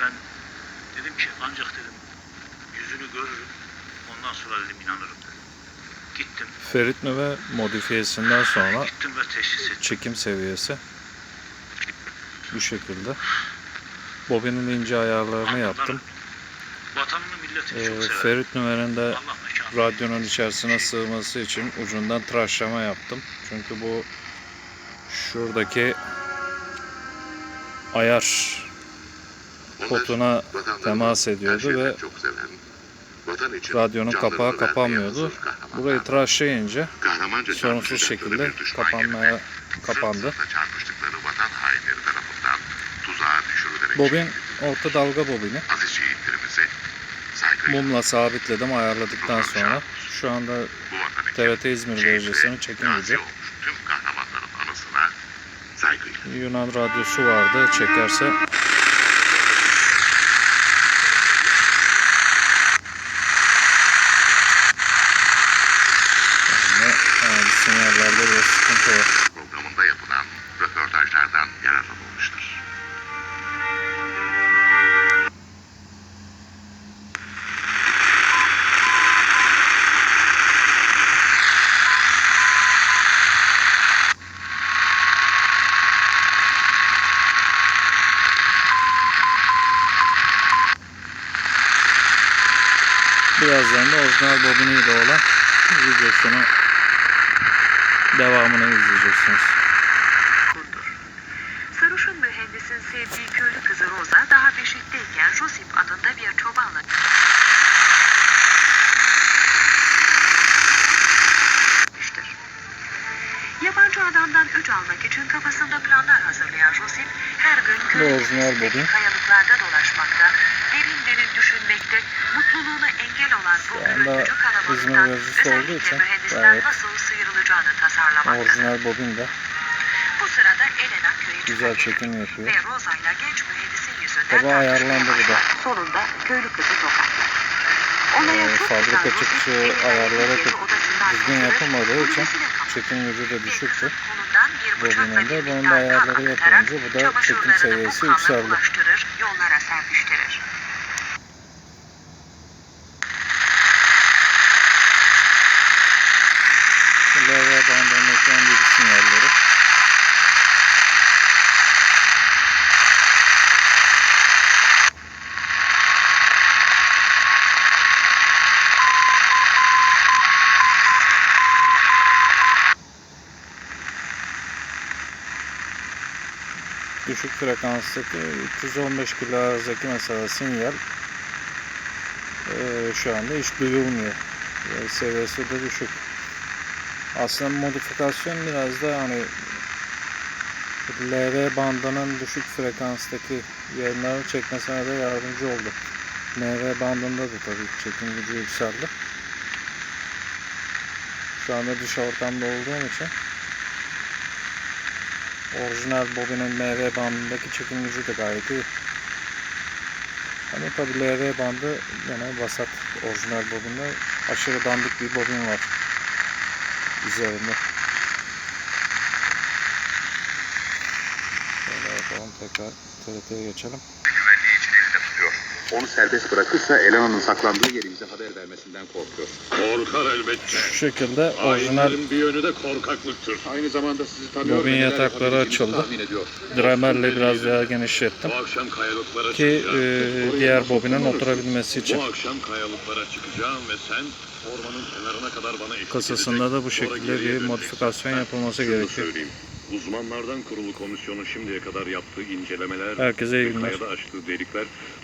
Ben dedim ki ancak dedim yüzünü görürüm. Ondan sonra dedim inanırım dedim. Gittim. Ferit ve modifiyesinden sonra Gittim ve teşhis ettim. çekim seviyesi bu şekilde. Bobinin ince ayarlarını yaptım. Vatanını milletini Ee, çok sever. Ferit Nümer'in de Allah mekanı. radyonun içerisine sığması için ucundan tıraşlama yaptım. Çünkü bu şuradaki ayar potuna temas ediyordu ve radyonun kapağı kapanmıyordu. Burayı tıraşlayınca sorunsuz şekilde kapanmaya kapandı. Bobin orta dalga bobini mumla sabitledim ayarladıktan sonra. Şu anda TRT İzmir derecesinin çekim gücü. Yunan radyosu vardı çekerse. Yani, yani sinyallerde bir sıkıntı var. Programında yapılan röportajlardan yararlanılmıştır. Birazdan da orijinal bobiniyle olan videosunu devamını izleyeceksiniz. Mühendisin sevdiği köylü kızı Rosa daha beşikteyken Josip adında bir çobanla. Yabancı adamdan öç almak için kafasında planlar hazırlayan Josip her gün köylü kayalıklarda dolaşmakta, derin derin düşünmekte, mutluluğuna engel olan bu gürültücü kalabalıktan özellikle gayet nasıl sıyrılacağını tasarlamaktadır. Orijinal bobin de Bu sırada Elena köye güzel çekim yapıyor. Ve Rosa ile genç mühendisin yüzünden tartışmaya ayarlandı bu da. Sonunda köylü kızı tokatlar. Olaya Ee, fabrika çıkışı odasından düzgün yapılmadığı için çekim gücü de düşüktü. kızın kolundan bir bıçakla Bobinin de bir bunun da ayarları yapılınca bu da çekim seviyesi yükseldi. Düşük frekanstaki 315 kHz'daki mesela sinyal eee, şu anda hiç duyulmuyor. Ve seviyesi de düşük. Aslında modifikasyon biraz da hani LV bandının düşük frekanstaki yayınları çekmesine de yardımcı oldu. MV bandında da tabii çekim gücü yükseldi. Şu anda dış ortamda olduğum için orijinal bobinin MV bandındaki çekim gücü de gayet iyi. Ama tabii LV bandı yine vasat orijinal bobinde aşırı dandik bir bobin var üzerinde. Şöyle yapalım tekrar TRT'ye geçelim. Onu serbest bırakırsa Elena'nın saklandığı yeri bize haber vermesinden korkuyor. Korkar elbette. Şu şekilde orijinal bir yönü de korkaklıktır. Aynı zamanda sizi tanıyor Bobin neler yatakları açıldı. tahmin ediyor. Dramerle biraz daha genişlettim Bu akşam kayalıklara ki çıkacağım. e, diğer bobinin oturabilmesi için. Bu akşam kayalıklara çıkacağım ve sen ormanın kenarına kadar bana eşlik Kasasında da bu Sonra şekilde geriye bir döneceksin. modifikasyon yapılması şunu gerekiyor. söyleyeyim. Uzmanlardan kurulu komisyonun şimdiye kadar yaptığı incelemeler Herkese iyi ve günler. kayada açtığı delikler